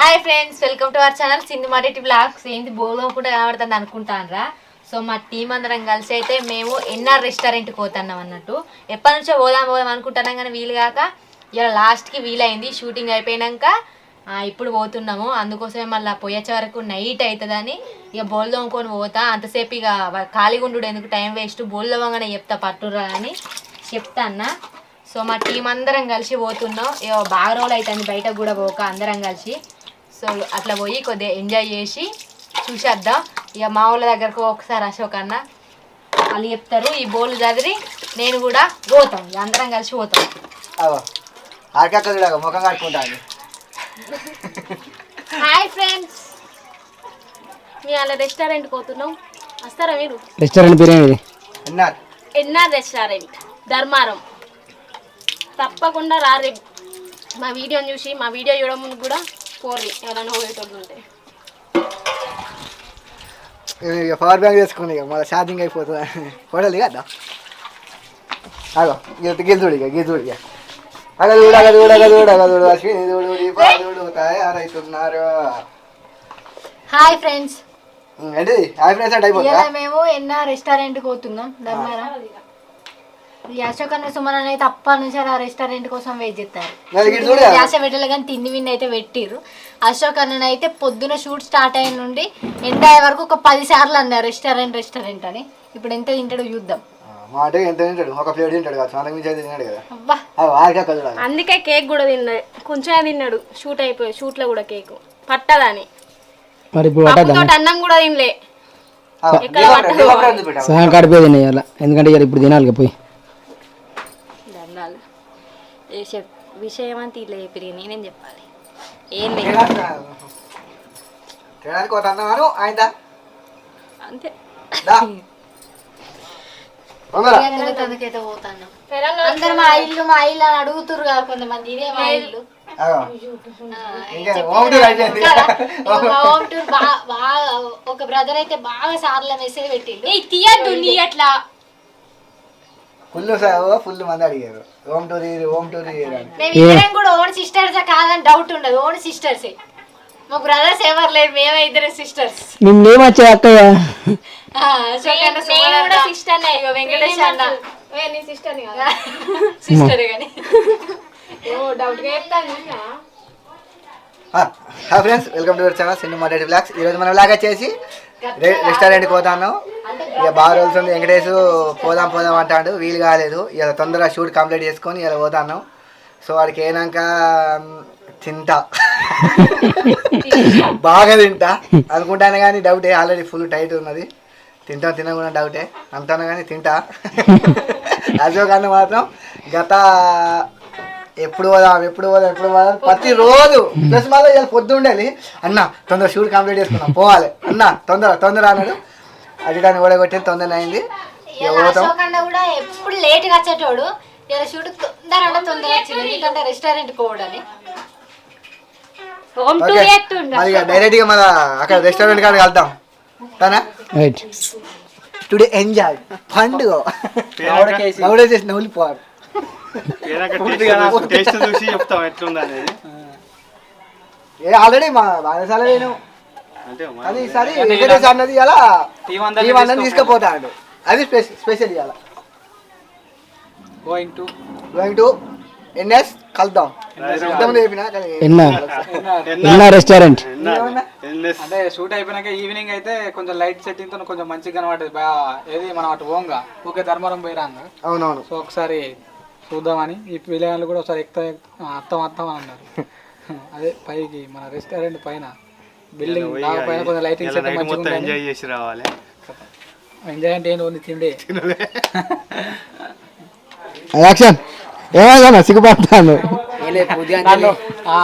Hi friends welcome to our channel Sindhu Mareddy blogs ఏంది బోలో కూడా కనబడుతుంది అనుకుంటానరా. సో మా టీం అందరం కలిసి అయితే మేము ఎన్ఆర్ రెస్టారెంట్కి పోతున్నాం అన్నట్టు. ఎప్పటి నుంచో పోదాం పోదాం అనుకుంటున్నాం కానీ వీలు కాక ఇలా లాస్ట్కి వీలైంది. షూటింగ్ అయిపోయినాక ఇప్పుడు పోతున్నాము. అందుకోసమే మళ్ళీ పోయేచ్చే వరకు నైట్ అవుతుందని ఇక బోల్ తోముకొని పోతా. అంతసేపు ఇక ఖాళీగా ఉండు ఎందుకు? టైం వేస్ట్ బోల్ తోమగానే చెప్తా పట్టురా అని చెప్తా అన్న. సో మా టీం అందరం కలిసి పోతున్నాం. ఇక బాగా రోజులు అవుతుంది బయటకు కూడా పోక అందరం కలిసి. సో అట్లా పోయి కొద్దిగా ఎంజాయ్ చేసి చూసేద్దాం. ఇక మా వాళ్ళ దగ్గరకు ఒకసారి అశోక్ అన్న వాళ్ళు చెప్తారు ఈ బోల్ చదివి నేను కూడా పోతాం ఇక అందరం కలిసి పోతాం. ముఖం కట్టుకుంటాను హాయ్ ఫ్రెండ్స్. మీ అలా రెస్టారెంట్కి పోతున్నాం. వస్తారా మీరు? రెస్టారెంట్ పేరు ఎన్ఆర్ రెస్టారెంట్? ధర్మారం. తప్పకుండా రారి. మా వీడియోని చూసి మా వీడియో చూడడం ముందు కూడా పోర్రి ఎవరైనా పోయేటోళ్ళు ఉంటే. ఇక పవర్ బ్యాంక్ చేసుకుని ఇక మళ్ళీ ఛార్జింగ్ అయిపోతుంది? కొడాలి కదా అగో ఇక గిల్దుడు ఇక గిల్దుడు ఇక. అగ చూడు అగ చూడు అగ చూడు అగ చూడు అశ్విని చూడు దీపా చూడు తయారైతున్నారు. హాయ్ ఫ్రెండ్స్ ఏంటి హాయ్ ఫ్రెండ్స్ అంటే అయిపోతుందా? మేము ఎన్ఆర్ రెస్టారెంట్కి పోతున్నాం ధర్మారా ఈ అశోక్ అన్న సుమన్ అయితే అప్పటి నుంచి ఆ రెస్టారెంట్ కోసం వెయిట్ చేస్తారు. గ్యాస్ పెట్టలే కానీ తిండి విన్ అయితే పెట్టిర్రు. అశోక్ అన్న అయితే పొద్దున షూట్ స్టార్ట్ అయిన నుండి ఎండ్ అయ్యే వరకు ఒక పది సార్లు అన్నారు రెస్టారెంట్ రెస్టారెంట్ అని. ఇప్పుడు ఎంత తింటాడో చూద్దాం. మా అంటే ఎంత తింటాడు? ఒక ప్లేట్ తింటాడు కదా అంతకు మించి అయితే తిన్నాడు కదా. అబ్బా. అగో ఆర్కక్క చూడాలి. అందుకే కేక్ కూడా తిన్నాడు కొంచెమే తిన్నాడు. షూట్ అయిపోయి షూట్లో కూడా కేక్. పట్టదని. మరి అన్నం కూడా తినలే. అలా ఎందుకంటే ఇప్పుడు తినాలి పోయి. చెప్ విషయం అంతా ఇట్లా చెప్పి నేనేం చెప్పాలి ఏం లేదు అంతే అందరు మా ఇల్లు మా ఇల్లు అని అడుగుతురు కదా కొంతమంది ఇదే మా ఇల్లు ఒక బ్రదర్ అయితే బాగా సార్లు మెసేజ్ పెట్టిండు ఏయ్ తీయద్దు నీ అట్లా ఫుల్ ఫుల్ మంది అడిగారు. హోమ్ టూర్ హోమ్ టూర్ మేము ఇద్దరం కూడా ఓన్ సిస్టర్స్ కాదని డౌట్ ఉండదు. ఓన్ సిస్టర్సే మా బ్రదర్స్ ఎవరు లేరు మేమే ఇద్దరు సిస్టర్స్. మేము ఏమొచ్చా అక్కయ్య నేను కూడా సిస్టర్నే వెంకటేష్ అన్న. నీ సిస్టర్ని సిస్టర్ కానీ. డౌట్గా చెప్తాను hi friends welcome to our channel cinema Reddy blogs. ఈరోజు మనం లాగా చేసి రెస్టారెంట్కి పోతాను. ఇక బాగా రోజులు ఉంది వెంకటేష్ పోదాం పోదాం అంటాడు. వీలు కాలేదు. ఇలా తొందరగా షూట్ కంప్లీట్ చేసుకొని ఇలా పోతాను. సో వాడికి అయినాక తింటా. బాగా తింటా. అనుకుంటాను కానీ డౌటే. ఆల్రెడీ ఫుల్ టైట్ ఉన్నది. తింటాం తినకుండా డౌటే. అంటాను కానీ తింటా. అశోక్ అన్న మాత్రం గత ఎప్పుడు పోదాం ఎప్పుడు పోదాం ఎప్పుడు పోదాం ప్రతి రోజు ప్లస్ మళ్ళీ ఇలా పొద్దు ఉండాలి అన్న తొందర షూట్ కంప్లీట్ చేసుకున్నాం పోవాలి. అన్న తొందర తొందర అన్నాడు. అది దాన్ని ఓడగొట్టి తొందర అయింది కూడా ఎప్పుడు లేట్గా వచ్చేటోడు. ఇలా షూట్ తొందర అంటే తొందర వచ్చింది. ఎందుకంటే రెస్టారెంట్ పోవడని హోమ్ ఓకే. టూర్ ఎట్టుండ మరి ఇక డైరెక్ట్గా మన అక్కడ రెస్టారెంట్ వెళ్దాం. సరేనా రైట్ టుడే ఎంజాయ్ పండుగ. నవ్వుడే చేసి నవ్వులిపోవాలి టేస్ట్ చూసి చెప్తాం ఎట్లుంది అనేది? ఏ ఆల్రెడీ మా నేను అంటే అది ఈసారి వెంకటేష్ అన్నది ఇలా టీం అందరిని తీసుకుపోతాడు. అది స్పెషల్ స్పెషల్ ఇవాళ. Going to going to N కలుద్దాం. రెస్టారెంట్ అంటే షూట్ అయిపోయినాక ఈవినింగ్ అయితే కొంచెం లైట్ సెట్టింగ్తో కొంచెం మంచిగా కనబడేది బా ఏది మనం అటు ఓంగా ఊకే ధర్మవరం పోయిరాంగ? అవునవును. సో ఒకసారి చూద్దామని ఈ పిల్లగాళ్ళు కూడా ఒకసారి ఎక్కువ అత్తం అత్తం అని అన్నారు. అదే పైకి మన రెస్టారెంట్ పైన బిల్డింగ్ పైన కొంచెం లైటింగ్ సెట్ మంచిగా ఎంజాయ్ చేసి రావాలి. ఎంజాయ్ అంటే ఏంటి ఉంది తిండి? యాక్షన్. ఏమైనా సిగ్గుపడతాను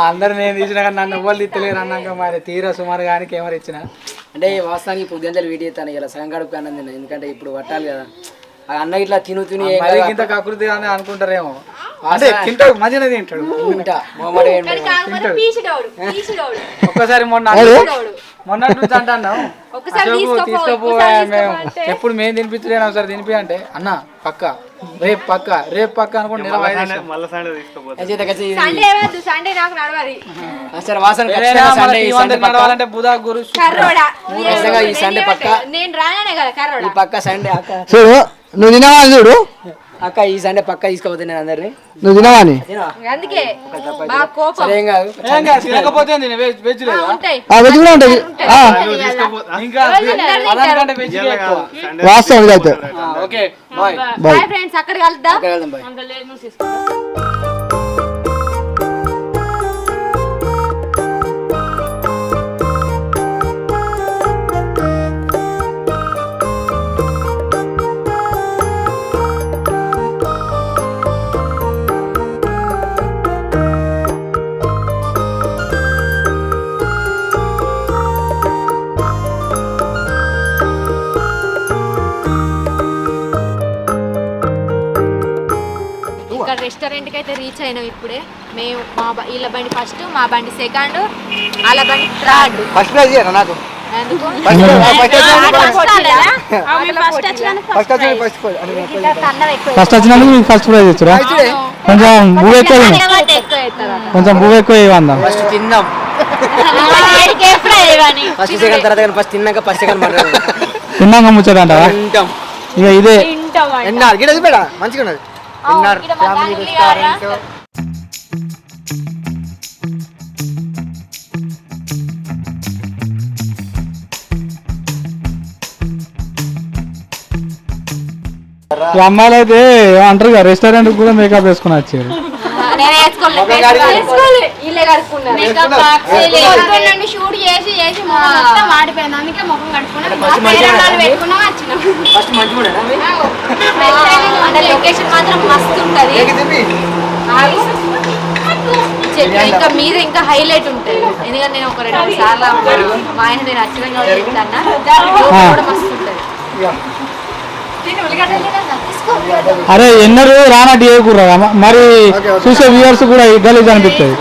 అందరు నేను తీసిన కానీ నన్ను ఎవరు తిత్తలేరు అన్నాక మరి తీరా సుమారు కానీ కెమెరా ఇచ్చిన? అంటే వాస్తవానికి పొద్దుంజలు వీడియో ఇస్తాను ఇలా సగం గడుపు అన్నం తిన్నా. ఎందుకంటే ఇప్పుడు పట్టాలి కదా. అన్న ఇట్లా తిను తిని. ఇంత కకృతి అని అనుకుంటారేమో. అదే తింటాడు మంచిగా తింటాడు. ఒక్కసారి మొన్న మొన్న నుంచి అంటున్నాం మేము. ఎప్పుడు మేము తినిపించలేను ఒకసారి తినిపి అంటే. అన్న పక్క. రేపు పక్క రేపు పక్క అనుకుంటే నడవాలంటే బుధా గురు ఈ సండే పక్క. నేను రానే కదా ఈ పక్క సండే అక్క. నువ్వు తినవా చూడు. అక్క ఈ సండే పక్క తీసుకోపోతే నేను అందరినీ. నువ్వు తినవా అని? తినవా? అందుకే బాగా కోపం. సరే ఏం కాదు. తినకపోతే వెజ్ వెజ్ లేదా? ఉంటాయి. ఆ వెజ్ కూడా ఉంటుంది ఆ, ఇంకా అలాంటికంటే వెజ్ ఎక్కువ. సండే వాస్తవం ఇదైతే. ఆ, ఓకే బాయ్. బాయ్. ఫ్రెండ్స్ అక్కడ కలుద్దాం. అక్కడ వెళ్దాం బాయ్. అంత లేదు నువ్వు తీసుకో ఇక్కడ రెస్టారెంట్కి అయితే రీచ్ అయినాం ఇప్పుడే. మేము మా వీళ్ళ బండి ఫస్ట్ మా బండి సెకండ్ వాళ్ళ బండి థర్డ్ ఫస్ట్ ప్రైజ్ ఇయ్యరా నాకు? ఎందుకు? ఫస్ట్ ప్రైజ్ ఫస్ట్ వచ్చినందుకు మీకు ఫస్ట్ ప్రైజ్ ఇచ్చురా? కొంచెం ఎక్కువ ఎక్కువ ఇవ్వందాం. ఫస్ట్ తిందాం ఫస్ట్ సెకండ్ తర్వాత ఫస్ట్ తిన్నాక ఫస్ట్ సెకండ్ తిన్నాక ఇక ఇదే. మంచిగా ఉన్నది ఎన్ఆర్ ఫ్యామిలీ రెస్టారెంట్. ఈ అమ్మాయిలు అయితే అంటారు కదా రెస్టారెంట్ కూడా మేకప్ వేసుకుని వచ్చారు. నేను వేసుకోలేదు వీళ్ళే కడుక్కున్నాను షూట్ చేసి చేసి మొత్తం వాడిపోయింది అందుకే ముఖం కడుక్కున్నాను పెట్టుకున్నాం వచ్చినాం ఫస్ట్ మంచిగా ఉండేనా అవి? అంటే లొకేషన్ మాత్రం మస్తు ఉంటది చెప్పు, ఇంకా మీద ఇంకా హైలైట్ ఉంటుంది ఎందుకంటే నేను ఒక రెండు సార్లు మా ఆయన నేను అచ్చరంగా చెప్తాను? లోపల కూడా మస్తు ఉంటుంది. అరే ఎన్నరు రానట్టు చేయకూడదు మరి చూసే వ్యూవర్స్ కూడా గలీజ్ అనిపిస్తుంది.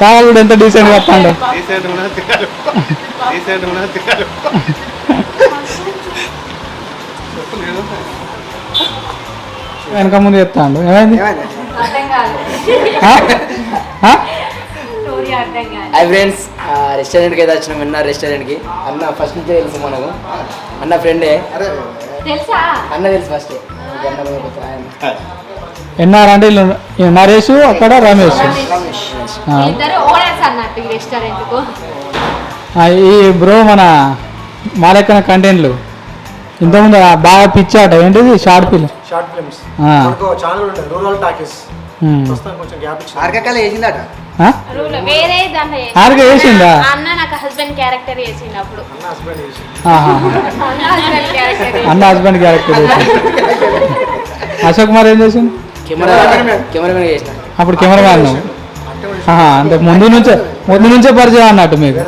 సార్ కూడా ఎంత డీసెంట్గా వెనక ముందు చెప్తాడు. ఏమైంది? హాయ్ ఫ్రెండ్స్ రెస్టారెంట్కి అయితే వచ్చినాం విన్నారు రెస్టారెంట్కి. అన్న ఫస్ట్ నుంచే తెలుసు మనకు. అన్న ఫ్రెండే తెలుసా? అన్న తెలుసు ఫస్ట్. ఎన్ఆర్ అంటే నరేష్ అక్కడ రమేష్. ఈ రెస్టారెంట్ బ్రో మన మా లెక్కన కంటెంట్లు ఇంతకుముందు బాగా పిచ్చాట ఏంటిది? Short film short films channel ఉంటుంది రూరల్ టాకీస్ ఉమ్. ప్రస్తుతం కొంచెం గ్యాప్ ఇచ్చింది ఆర్కకాల వేసిందట ఆ? రూల్ వేరే దాంట్లో చేసి- ఆర్కే వేసిందా అన్న నాకు హస్బెండ్ క్యారెక్టర్ అప్పుడు. అన్న హస్బెండ్ చేసి ఆహా. అన్న హస్బెండ్ క్యారెక్టర్ అన్న హస్బెండ్ క్యారెక్టర్ అశోక్ కుమార్ ఏం చేసిండు? Camera cameraman. చేసిన? అప్పుడు ఆహా, అంటే ముందు నుంచే ముందు నుంచే పరిచయం అన్నట్టు మీకు.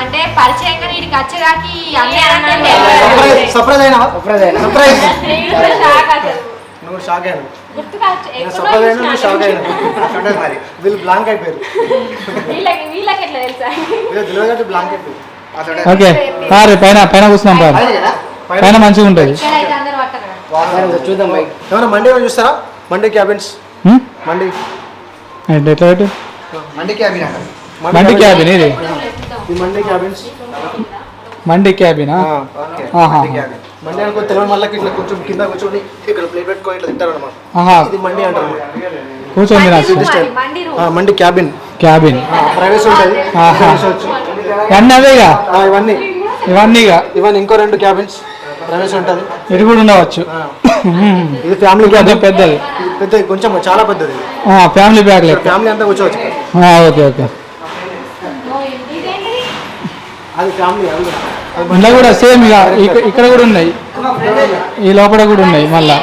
అంటే పరిచయంగా వీడికి వచ్చేదాకి సర్ప్రైజ్ అయినా సర్ప్రైజ్. నువ్వు షాక్ అయినా గుర్తుకొచ్చు నేను ఎప్పుడో సర్ప్రైజ్ అయినా చూసినా. నువ్వు షాక్ అయినా ఉంటుంది మరి వీళ్ళు బ్లాంక్ అయిపోయారు. వీళ్ళకి వీళ్ళకి ఎట్లా తెలుసా? వీళ్ళు తెలియదు బ్లాంక్ అయిపోయారు. అసలు ఓకే రా రే పైన పైన కూర్చున్నాం పైన మంచిగా ఉంటుంది చూద్దాం ఏమైనా మండే చూస్తారా? మండే క్యాబిన్స్? మండే. ఎట్లా పెట్టు? మండి క్యాబిన్ అక్కడ మండి క్యాబిన్ ఇది ఈ మండే క్యాబిన్స్ మండి క్యాబినా? ఆహా. మండే అనుకో తెలియని మళ్ళీ ఇట్లా కొంచెం కింద కూర్చొని ఇక్కడ ప్లేట్ పెట్టుకొని ఇట్లా తింటారు అనమాట ఆహా. ఇది మండి అంటారు. కూర్చోండి మండి రూమ్ ఆ, మండి క్యాబిన్. క్యాబిన్. ప్రైవేస్ ఉంటుంది ఇవన్నీ అవేగా? ఇవన్నీ ఇవన్నీ. ఇక ఇవన్నీ ఇంకో రెండు క్యాబిన్స్ ప్రైవేస్ ఉంటుంది ఇది కూడా ఉండవచ్చు. ఇది ఫ్యామిలీ కొంచెం క్యాబిన్ పెద్దది. పెద్ద కొంచెం చాలా పెద్దది. ఆ, ఫ్యామిలీ బ్యాగ్ లెక్క. ఫ్యామిలీ అంతా కూర్చోవచ్చు ఆ, ఓకే ఓకే అది ఫ్యామిలీ అది కూడా. ఇంట్లో కూడా సేమ్ ఇక ఇక- ఇక్కడ కూడా ఉన్నాయి. ఈ లోపల కూడా ఉన్నాయి మళ్ళా.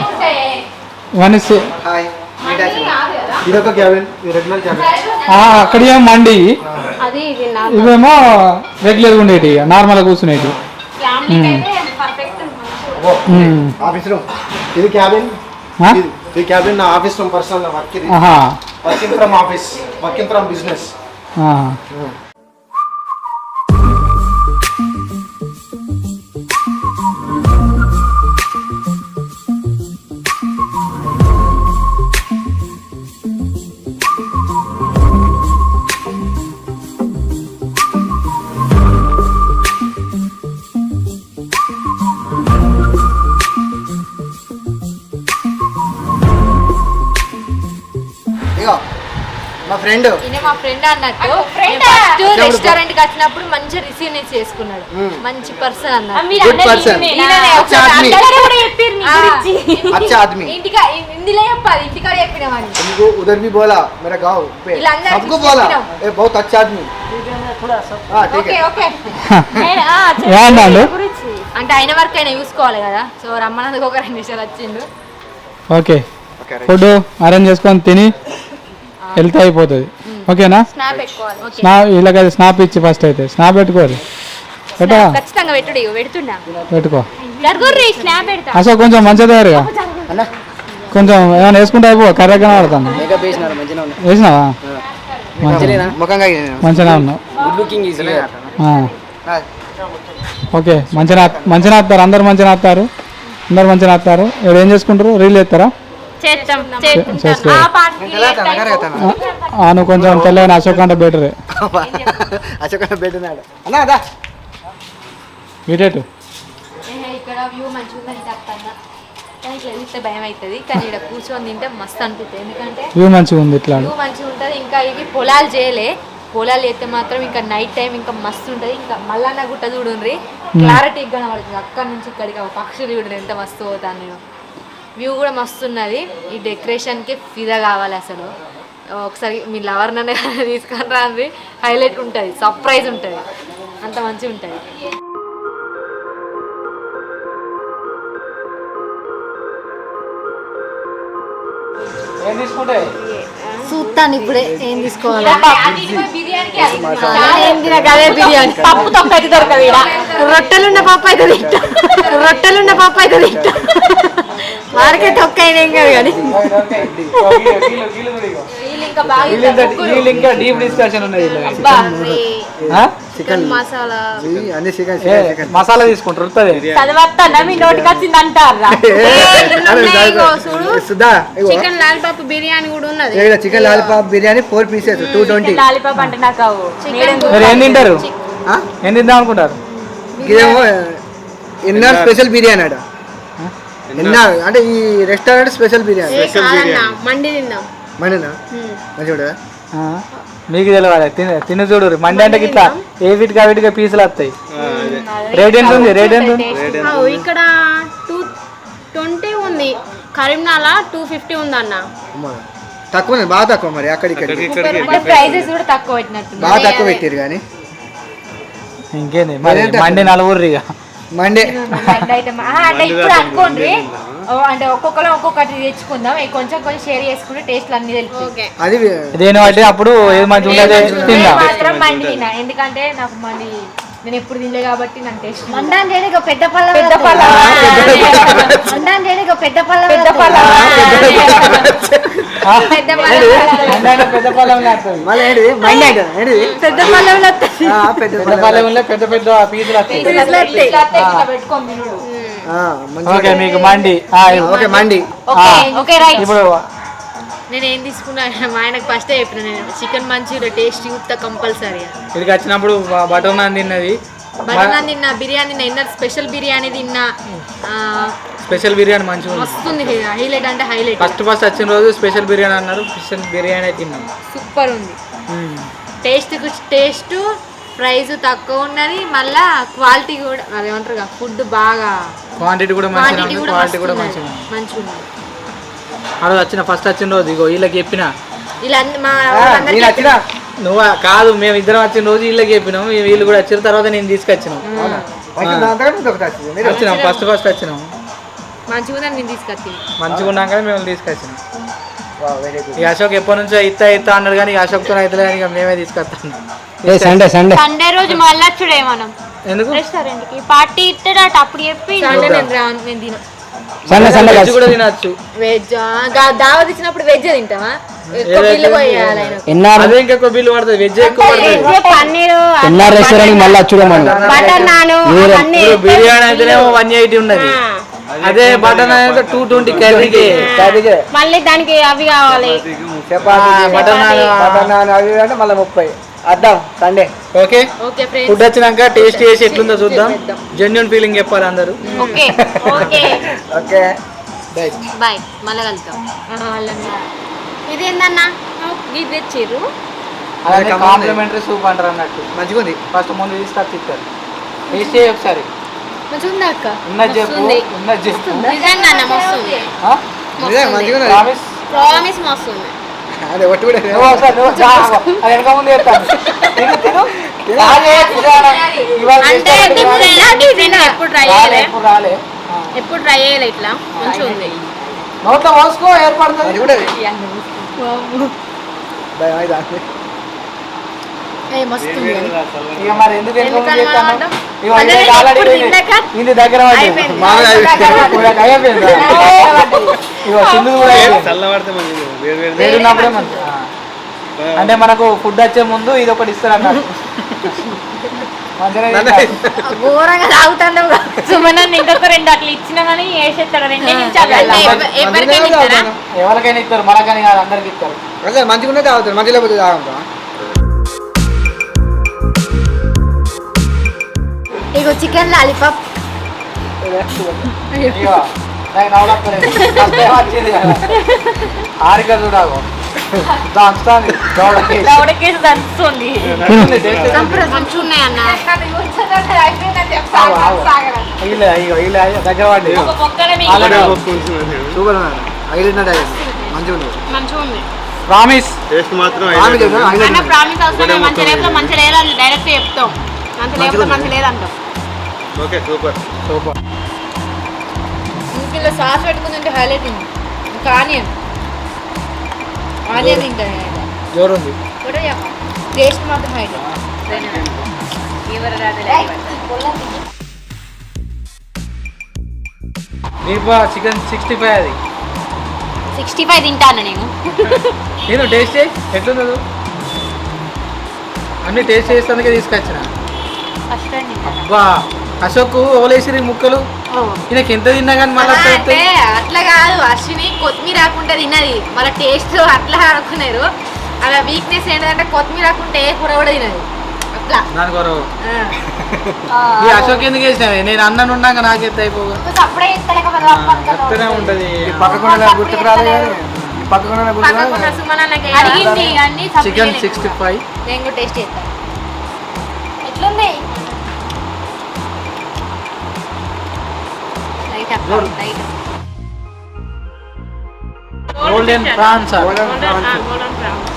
ఇవన్నీ సే హాయ్ ఇది ఒక క్యాబిన్ ఇది రెగ్యులర్ క్యాబిన్ ఆ, అక్కడ ఏమో మండి. అది ఇది నా ఇవేమో రెగ్యులర్గా ఉండేటి నార్మల్గా కూర్చునేటి. ఆఫీస్ రూమ్ ఇది క్యాబిన్? ఇది- క్యాబిన్ నా ఆఫీస్ ఫ్రమ్ పర్సనల్ వర్క్ ఇది. ఆహా. Working from office working from business friend అన్నట్టు ఫస్ట్ రెస్టారెంట్ కి వచ్చినప్పుడు మంచి రిసీవ్ చేసుకున్నాడు మంచి పర్సన్ అన్నట్టు గుడ్ పర్సన్ ఈయననే అచ్చా ఆద్మీ ఆ, अच्छा आदमी ఇంటికా ఇందులో చెప్పాలి ఇంటికాడ చెప్పినామని तुमको उधर भी बोला मेरा गाँव पे इलांदा सबको किसी बोला भी ये बहुत अच्छा आदमी हाँ ठीक ఓకే है ఓకే ఏమన్నాడు అంటే అయిన వరకు అయినా చూసుకోవాలి కదా సో రమ్మన్నందుకు ఒక రెండు నిమిషాలు వచ్చిండు ఓకే ఫుడ్ అరేంజ్ చేసుకొని తిని వెళ్తే అయిపోతుంది. ఓకేనా? స్నాప్ పెట్టుకోవాలి ఓకే స్నా వీళ్ళకైతే స్నాప్ ఇచ్చి ఫస్ట్ అయితే. స్నాప్ పెట్టుకోరు పెట్టుకో. అసలు కొంచెం అన్న. కొంచెం ఏమైనా వేసుకుంటే అయిపో మంచిగా ఉన్నా. వేసినావా? మంచిగా ఉన్నావు. ఓకే మంచిగా మంచిగా వస్తారు అందరు మంచిగా వస్తారు అందరు మంచిగా వస్తారు ఇక్కడ ఏం చేసుకుంటారు? రీల్ చేస్తారా? చేస్తాం. ఆ, నువ్వు కొంచెం తెల్లగా అశోక్ అంటే బెటరే అశోక్ పెట్టినాడు అన్నా అదా ఇక్కడ వ్యూ మంచిగా ఉందని చెప్తాను కానీ ఇట్లా చూస్తే భయం అవుతుంది. కానీ ఇక్కడ కూర్చొని తింటే మస్తు అనిపిస్తుంది. ఎందుకంటే వ్యూ మంచిగా ఉంది ఇట్లా. వ్యూ మంచిగా ఉంటుంది. ఇంకా ఇవి పొలాలు చేయలే. పొలాలు చేస్తే మాత్రం ఇంకా నైట్ టైం ఇంకా మస్తు ఉంటుంది. ఇంకా మల్లన్న గుట్ట చూడండి క్లారిటీ కనబడుతుంది. అక్కడ నుంచి ఇక్కడికి ఆ పక్షులు చూడండి ఎంత మస్తు పోతాను నేను వ్యూ కూడా మస్తు ఉన్నది ఈ డెకరేషన్కి ఫిదా కావాలి అసలు. ఒకసారి మీ లవర్ నన్ను తీసుకొని రాంది హైలైట్ ఉంటుంది సర్ప్రైజ్ ఉంటుంది. అంత మంచిగా ఉంటుంది. ఏం తీసుకుంటే? చూస్తాను ఇప్పుడే ఏం తీసుకోవాలి. అదే బిర్యానీ. పప్పు తొక్క అయితే దొరకదు రొట్టెలున్న పప్పు అయితే తింటా. రొట్టెలున్న పప్పు అయితే తింటా. వారికే తొక్క అయినా ఏం కాదు కానీ. వీళ్ళు ఇంకా బాగా వీళ్ళు ఇంకా డీప్ డిస్కషన్ ఉన్నది? చికెన్ మసాలా. అన్ని చికెన్ ఏ, చికెన్ చికెన్. మసాలా తీసుకుంటారు వస్తుంది చదవస్తానా మీ నోటికి వచ్చింది అంటారా? సుధా ఇగో. చికెన్ లాలిపాప్ బిర్యానీ కూడా ఉన్నది. ఇక్కడ chicken lollipop biryani four pieces two twenty lollipop అంటే నాకు ఏం తింటారు? ఏం తిందాం అనుకుంటారు? ఇదేమో ఎన్ఆర్ స్పెషల్ బిర్యానీ అట ఎన్ఆర్ అంటే ఈ రెస్టారెంట్ స్పెషల్ బిర్యానీ. మండి మంచిగా మీకు తెలియాలి తిన తిన చూడు. మండి అంటే ఇట్లా ఏ వీటికి ఆ వీటికి పీసులు వస్తాయి. రేట్ ఎంత ఉంది రేట్ ఎంత ఉంది. ఇక్కడ టూ ట్వంటీ ఉంది. కరీంనగర్ టూ ఫిఫ్టీ ఉంది అన్న. తక్కువ బాగా తక్కువ మరి అక్కడ ఇక్కడ ప్రైజెస్ కూడా తక్కువ పెట్టినట్టు బాగా తక్కువ పెట్టారు కానీ. ఇంకేంది? మరి మండి నలుగురు ఇక. మండే. అంటే ఇప్పుడు అనుకోండి. అంటే ఒక్కొక్కరు ఒక్కొక్కటి తెచ్చుకుందాం. కొంచెం కొంచెం షేర్ చేసుకుంటే టేస్ట్లు అన్ని తెలుస్తాయి. అది దేని బట్టి అప్పుడు ఏది మంచిగా ఉండేది మాత్రం మండి తిన్నా. ఎందుకంటే నాకు మండి నేను ఎప్పుడు తినలే కాబట్టి నాకు టేస్ట్ మండాన్ చేయడానికి ఒక పెద్ద పళ్ళ పెద్ద పళ్ళ మండాన్ చేయడానికి ఒక పెద్ద మండి పెద్ద పొలంలో పెద్ద పెద్ద పీసులు ఓకే మీకు మండి. ఓకే మండి. ఇప్పుడు నేను ఏం తీసుకున్నా? మా ఆయనకు ఫస్ట్ చెప్పిన నేను. చికెన్ మంచూరియా టేస్ట్ చూస్తా కంపల్సరీ ఇక్కడికి వచ్చినప్పుడు బటర్ నాన్ తిన్నది. బనానా తిన్నా బిర్యానీ తిన్నా ఇన్నర్ స్పెషల్ బిర్యానీ తిన్నా. ఆ, స్పెషల్ బిర్యానీ మంచిగా ఉంది. మస్తుంది హైలైట్ అంటే హైలైట్. ఫస్ట్ ఫస్ట్ వచ్చిన రోజు స్పెషల్ బిర్యానీ అన్నారు. స్పెషల్ బిర్యానీ తిన్నాం. సూపర్ ఉంది. టేస్ట్ టేస్ట్ ప్రైస్ తక్కువ ఉన్నది మళ్ళా క్వాలిటీ కూడా అదేమంటారు ఫుడ్ బాగా క్వాంటిటీ కూడా మంచిగా ఉంది క్వాలిటీ కూడా మంచిగా. ఉంది. మంచిగా ఉన్నది ఆ రోజు వచ్చిన ఫస్ట్ వచ్చిన రోజు ఇగో వీళ్ళకి చెప్పిన. ఇలా అన్ని- మా ఆ, వాళ్ళందరికీ నేను వచ్చిన. నువ్వు కాదు మేము ఇద్దరం వచ్చిన రోజు వీళ్ళకి చెప్పినాం. వీళ్ళు కూడా వచ్చిన తర్వాత నేను తీసుకొచ్చినాం. వచ్చినాం. ఫస్ట్ ఫస్ట్ వచ్చినాం. మంచిగా ఉందని నేను తీసుకొచ్చి మంచిగా ఉన్నాం కానీ మేము తీసుకొచ్చినాం వెరీ గుడ్ ఈ అశోక్ ఎప్పటి నుంచో ఇత్తా ఇత్తా అన్నాడు కానీ ఈ అశోక్తో అయితే ఇక మేమే తీసుకొస్తాం. సండే సండే సండే రోజు మళ్ళా చూడే మనం. ఎందుకు? రెస్టారెంట్కి పార్టీ ఇస్తాడట అప్పుడు చెప్పి అంటే నేను రాను నేను తిన. సన్న సన్న వెజ్ కూడా తినచ్చు. వెజ్ దావత్ ఇచ్చినప్పుడు వెజ్ ఇప్పుడు బిర్యానీ అయితేనేమో వన్ ఎయిటీ ఉన్నది. అదే బటన్ అయితే టూ ట్వంటీ కర్రీకి కర్రీకే మళ్ళీ దానికి అవి కావాలి. చపాతీ. బటర్ నాన్ అవి అంటే మళ్ళీ ముప్పై. అద్దాం Sunday okay okay friends food వచ్చినాక టేస్ట్ చేసి ఎట్లుందో చూద్దాం. జెన్యున్ ఫీలింగ్ చెప్పాలి అందరూ. ఓకే ఓకే ఓకే బాయ్ మళ్ళీ కలుద్దాం. ఇది తెచ్చిర్రు కాంప్లిమెంటరీ సూప్ అంటారు అన్నట్టు. మంచిగా ఉంది ఫస్ట్ ముందు తీసుకొచ్చి ఇస్తారు టేస్ట్ చేయి ఒకసారి. మంచిగా ఉందా అక్క ఉన్నది చెప్పు ఉన్నది చెప్పు నిజంగా అన్న మస్తుంది ఆ? నిజంగా మంచిగా ఉన్నది ప్రామిస్ ప్రామిస్ మస్తుంది అదే ఒట్టి కూడా నువ్వు ఒకసారి నువ్వు రా, అది వెనక ముందు చెప్తాను తిను తిను రాలే, తినాలా? ఇవాళ అంటే చేస్తే ఎప్పుడు ట్రై రాలే, చేయలే ఎప్పుడు రాలే ఆ. ఎప్పుడు ట్రై చేయలే ఇట్లా మంచిగా ఉంది నోట్లో పోసుకో ఏర్పడుతుంది అది కూడా భయం అయితే ఇది దగ్గర మంచి. అంటే మనకు ఫుడ్ వచ్చే ముందు ఇది ఒకటి ఇస్తారు అన్నారు. ఘోరంగా సుమన్ ఇంకొక రెండు అట్లా ఇచ్చినా కానీ వేసేస్తాడు. రెండే నిమిషాలు ఎవరికైనా ఇస్తారా? మనకని కాదు అందరికి ఇస్తారు. మంచిగా ఉన్నది తాగుతారు మంచిగా లేకపోతే తాగుతాం ఇగో చికెన్ లాలీపాప్ నాకు వచ్చింది కదా. చూడాలి దవడకేసి దంచుతుంది సూపర్ మంచిగా మంచిగా ఉంది ప్రామిస్ టేస్ట్ మాత్రం ప్రామిస్ అవసరం మంచి లేకపోతే మంచి లేదని డైరెక్ట్ చెప్తాం మంచి లేకపోతే మంచి లేదంటాం ఓకే సూపర్. సూపర్. ఇంట్లో సాస్ పెట్టుకుని ఉంటే హైలైట్ ఉంది. ఇంకా ఆనియన్. ఆనియన్ ఇంకా జోరుంది. టేస్ట్ మాత్రం highlight. Deepa chicken sixty five అది. సిక్స్టీ ఫైవ్ తింటాను నేను. నేను టేస్ట్ చేయి. ఎట్లున్నది అన్ని టేస్ట్ చేసేందుకే తీసుకొచ్చిన. అబ్బా. అశోక్ ఓలేసిరి ముక్కలు. ఈయనకి ఎంత తిన్నా కానీ మళ్ళీ అంటే అట్లా కాదు అశ్విని కొత్తిమీర రాకుంటే తిన్నది. వాళ్ళ టేస్ట్ అట్లా అనుకున్నారు. అలా వీక్నెస్ ఏంటంటే కొత్తిమీర రాకుంటే ఏ కూర కూడా తినదు. అట్లా. దాని కొరవు ఆ. ఈ అశోక్ ఎందుకు వేసినావే నేను అన్నను ఉన్నాక నాకెత్త అయిపోగా. ఉంటది. పక్కకుండా గుర్తుకు రాలేదు పక్కకుండా చికెన్ సిక్స్టీ ఫైవ్ నేను కూడా టేస్ట్ చేస్తాను ఎట్లుంది? లైట్ అక్క light golden prawns golden prawns. Golden prawns.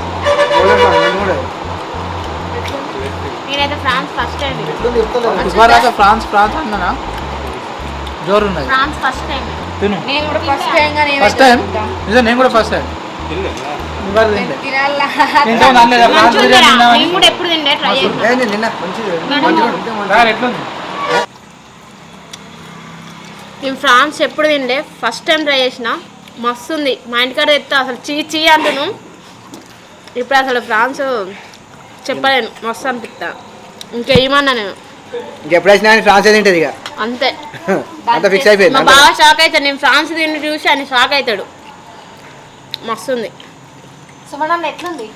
నేనైతే ఫ్రాన్స్ ఫస్ట్ టైం. ఇప్పటిదాకా ఫ్రాన్స్ ఫ్రాన్స్ అన్నానా? జోరు ఉన్నది ఫ్రాన్స్ ఫస్ట్ టైం తిను. నేను కూడా ఫస్ట్ టైం గా నేను ఫస్ట్ టైం నిజం నేను కూడా ఫస్ట్ టైం నేను కూడా ఎప్పుడు తిండే ట్రై. రా, ఎట్లుంది? నేను ఫ్రాన్స్ ఎప్పుడు తిండే ఫస్ట్ టైం ట్రై చేసిన. మస్తు ఉంది మా ఇంటికాడ తెస్తే అసలు చీ చీ అంటును ఇప్పుడు అసలు ఫ్రాన్స్ చెప్పలేను. మస్తు అనిపిస్తా ఇంకేమన్నా నేను. ఫ్రాన్స్ తింటది ఇక. అంతే. అంత ఫిక్స్ అయిపోయింది. మా అంతే. బాగా షాక్ అవుతాడు నేను ఫ్రాన్స్ తిండి చూసి ఆయన షాక్ అవుతాడు మస్తు ఉంది ఎట్లుంది?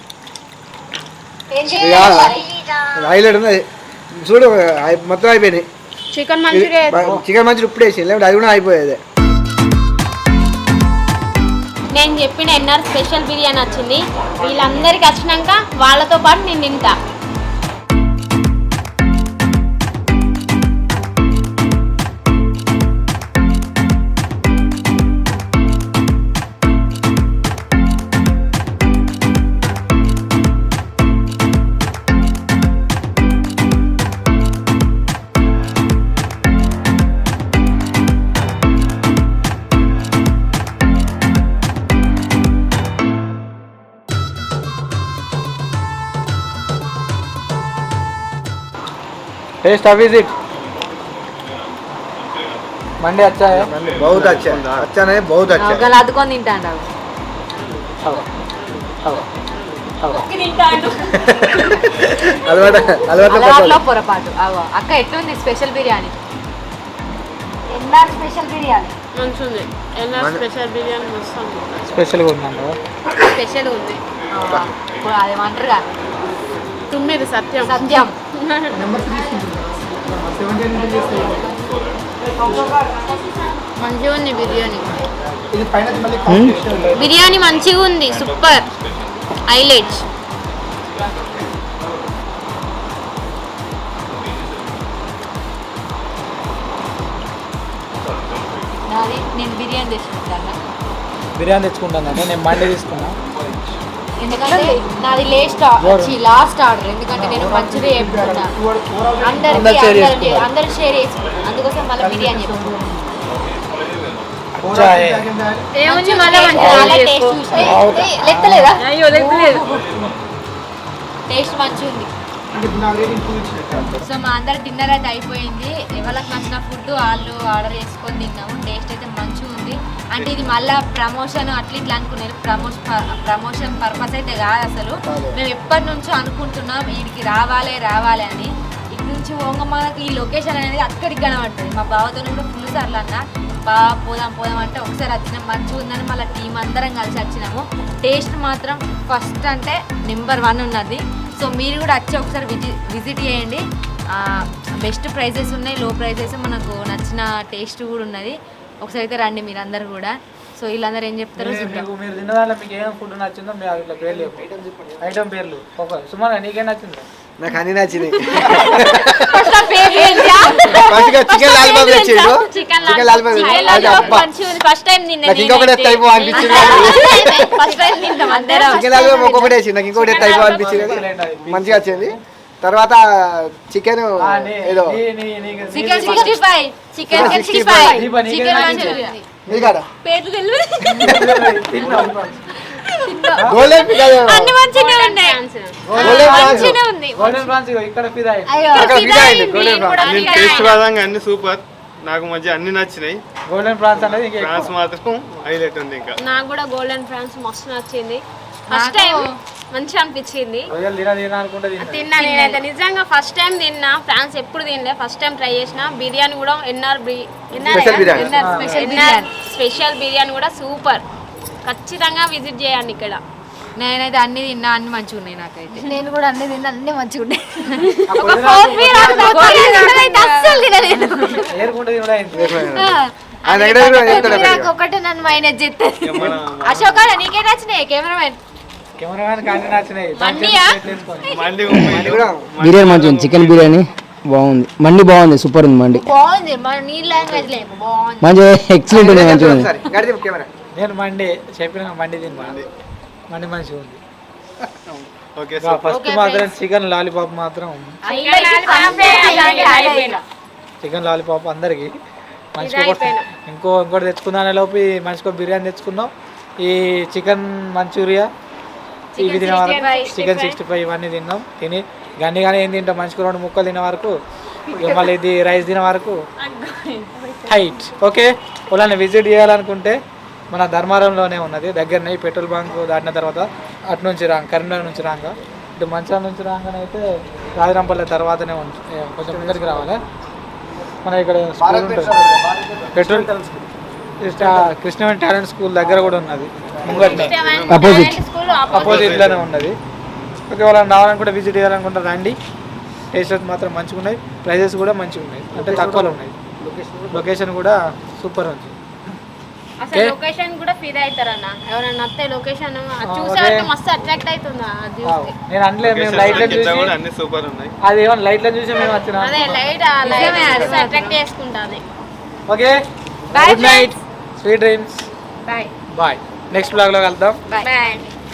చూడు అయి- మొత్తం అయిపోయినాయి చికెన్ మంచూరియా చికెన్ మంచి ఇప్పుడు వేసి లేకపోతే అది కూడా అయిపోయేది. నేను చెప్పిన ఎన్ఆర్ స్పెషల్ బిర్యానీ వచ్చింది. వీళ్ళందరికి వచ్చినాక వాళ్ళతో పాటు నేను తింటా. టేస్ట్ హౌ ఇస్ ఇట్ మండే అచ్చా బహుత్ అచ్చా అచ్చానే బహుత్ అచ్చా గల అదుకొని తింటాడు అలవాట్లో పొరపాటు అక్క ఎట్లుంది special biryani NR special biryani మంచిది ఎన్ఆర్ స్పెషల్ బిర్యానీ స్పెషల్ స్పెషల్గా ఉందండి స్పెషల్ ఉంది అదేమంటారుగా తుమ్మిది సత్యం సత్యం మంచిగా ఉంది బిర్యానీ. మళ్ళీ బిర్యానీ మంచిగా ఉంది సూపర్ హైలైట్స్ నేను బిర్యానీ తెచ్చుకుంటాను? బిర్యానీ తెచ్చుకుంటానండి నేను మండి తీసుకున్నా. ఎందుకంటే నాది లేస్ట్ లాస్ట్ ఆర్డర్ ఎందుకంటే నేను మంచిగా చెప్తున్నా. అందరికి అందరు షేర్ చేసుకున్నాను అందుకోసం మళ్ళీ బిర్యానీ చెప్తున్నాను చూసి టేస్ట్ మంచిగా ఉంది సో మా అందరి డిన్నర్ అయితే అయిపోయింది. ఎవరికి నచ్చిన ఫుడ్ వాళ్ళు ఆర్డర్ చేసుకొని తిన్నాము. టేస్ట్ అయితే మంచిగా ఉంది అంటే ఇది మళ్ళీ ప్రమోషన్ అట్లా ఇట్లా అనుకున్నారు ప్రమోషన్ ప్రమోషన్ పర్పస్ అయితే కాదు అసలు. మేము ఎప్పటి నుంచో అనుకుంటున్నాం వీడికి రావాలి రావాలి అని. ఇటు నుంచి పోగా మనకు ఈ లొకేషన్ అనేది అక్కడికి కనబడుతుంది. మా బావతో కూడా ఫుల్ సార్లు అన్న బాగా పోదాం పోదాం అంటే ఒకసారి వచ్చినాం. మంచిగా ఉందని మళ్ళీ టీం అందరం కలిసి వచ్చినాము. టేస్ట్ మాత్రం ఫస్ట్ అంటే నెంబర్ వన్ ఉన్నది. సో మీరు కూడా వచ్చి ఒకసారి విజి విజిట్ చేయండి. బెస్ట్ ప్రైజెస్ ఉన్నాయి లో ప్రైజెస్ మనకు నచ్చిన టేస్ట్ కూడా ఉన్నది. ఒకసారి అయితే రండి మీరు అందరు కూడా. సో వీళ్ళందరూ ఏం చెప్తారో మీకు మీరు తిన్న దాంట్లో మీకు ఏం ఫుడ్ నచ్చిందో పేర్లు చెప్పు. ఐటమ్ పేర్లు. ఒక సుమారు నీకేం నచ్చింది? నాకు అన్ని నచ్చినాయి. చికెన్ లాలిపాప్ తెచ్చిండు. చికెన్ లాలిపాప్ ఫస్ట్ టైం నాకు ఇంకొకటి ఎత్త అయిపో అనిపించింది. ఫస్ట్ టైం తింటాం అందరం. చికెన్ లాలిపాప్ ఒక్కొక్కటి వేసి నాకు ఇంకొకటి ఎత్త అయిపో అనిపించింది. మంచిగా వచ్చింది. తర్వాత చికెన్ ఏదో. నీ- నీ- నీకు- నీ- chicken sixty five chicken sixty five chicken. Golden. అన్ని ఉన్నాయి. ఉంది గోల్డెన్ ఇక్కడ ఫిదా. అక్కడ గోల్డెన్ టేస్ట్ పరంగా సూపర్ నాకు మంచిగా అన్ని నచ్చినాయి. గోల్డెన్ ప్రాన్స్ అనేది ఇంకా ఫ్రాన్స్. మాత్రం హైలైట్ ఉంది ఇంకా. నాకు కూడా గోల్డెన్ ఫ్రాన్స్ మస్తు నచ్చింది. ఫస్ట్ టైం మంచిగా అనిపించింది. తిన్నా. నేనైతే నిజంగా ఫస్ట్ టైం తిన్నా ఫ్రాన్స్ ఎప్పుడు తినలే. ఫస్ట్ టైం ట్రై చేసిన బిర్యానీ కూడా NR special biryani special NR special biryani. కూడా సూపర్ ఖచ్చితంగా విజిట్ చేయండి ఇక్కడ. నేనైతే అన్ని తిన్నా అన్ని మంచిగా ఉన్నాయి నాకైతే. నేను కూడా అన్ని తిన్నా అన్ని మంచిగా ఉన్నాయి. ఒకటే నన్ను మైనస్ చేస్తుంది. ఇక మన అశోక్ నీకే నచ్చినాయి? కెమెరామెన్ బిర్యానీ మంచిగా ఉంది చికెన్ బిర్యానీ బాగుంది. మండి బాగుంది సూపర్ ఉంది మండి. బాగుంది మన నీ లాంగ్వేజ్ లేదు బాగుంది. మంచిగా ఎక్సలెంట్ ఉంది మంచిగా ఉంది. నేను మండి చెప్పిన మండి తిన్నా మండి. మంచిగా ఉంది. ఓకే ఫస్ట్ మాత్రం చికెన్ లాలీపాప్ మాత్రం చికెన్ లాలీపాప్ అందరికి ఒకటి ఇంకో ఇంకోటి తెచ్చుకుందాం లోపు మనిషికి ఒక బిర్యానీ తెచ్చుకుందాం ఈ చికెన్ మంచూరియా ఇవి తినే వరకు చికెన్ సిక్స్టీ ఫైవ్ ఇవన్నీ తిన్నాం. తిని గన్ని కానీ ఏం తింటాం? మనిషికి రెండు ముక్కలు తినే వరకు మళ్ళీ ఇది రైస్ తినే వరకు హైట్ ఓకే? వాళ్ళని విజిట్ చేయాలనుకుంటే మన ధర్మారంలోనే ఉన్నది. దగ్గరనే పెట్రోల్ బంక్ దాటిన తర్వాత అటు నుంచి రాంగ్ కరీంనగర్ నుంచి రాంగ. ఇటు మంచాల నుంచి రాగానైతే రాజరాంపల్లి తర్వాతనే ఉంది ఏ, కొంచెం ముందరికి రావాలి. మన ఇక్కడ స్కూల్ ఉంటుంది. పెట్రోల్ కృష్ణవేణి టాలెంట్ స్కూల్ దగ్గర కూడా ఉన్నది. అపోజిట్ అపోజిట్లోనే ఉన్నది. ఓకే వాళ్ళని రావాలనుకుంటే విజిట్ చేయాలనుకుంటే రండి. టేస్ట్ మాత్రం మంచిగా ఉన్నాయి ప్రైజెస్ కూడా మంచిగా ఉన్నాయి అంటే తక్కువలో ఉన్నాయి. లొకేషన్ కూడా సూపర్ ఉంది. అసలు లొకేషన్ కూడా ఫీల్ అవుతారన్న. వస్తే లొకేషన్. మస్తు అట్రాక్ట్ అవుతుంది నేను అనలేదు మేము చూసి అన్ని సూపర్ ఉన్నాయి. అది ఏమన్నా లైట్లను చూసి మేము వచ్చినాం? అదే లైట్ లైట్ అట్రాక్ట్ చేసుకుంటుంది. Okay? Good night sweet dreams bye bye next బ్లాగ్లో కలుద్దాం.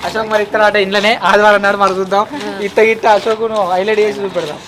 అశోక్ మరి ఇతర ఆట ఇంట్లోనే ఆదివారం నాడు మరి చూద్దాం. ఇత్త గిట్ట అశోక్ హైలైట్ చేసి చూపెడదాం.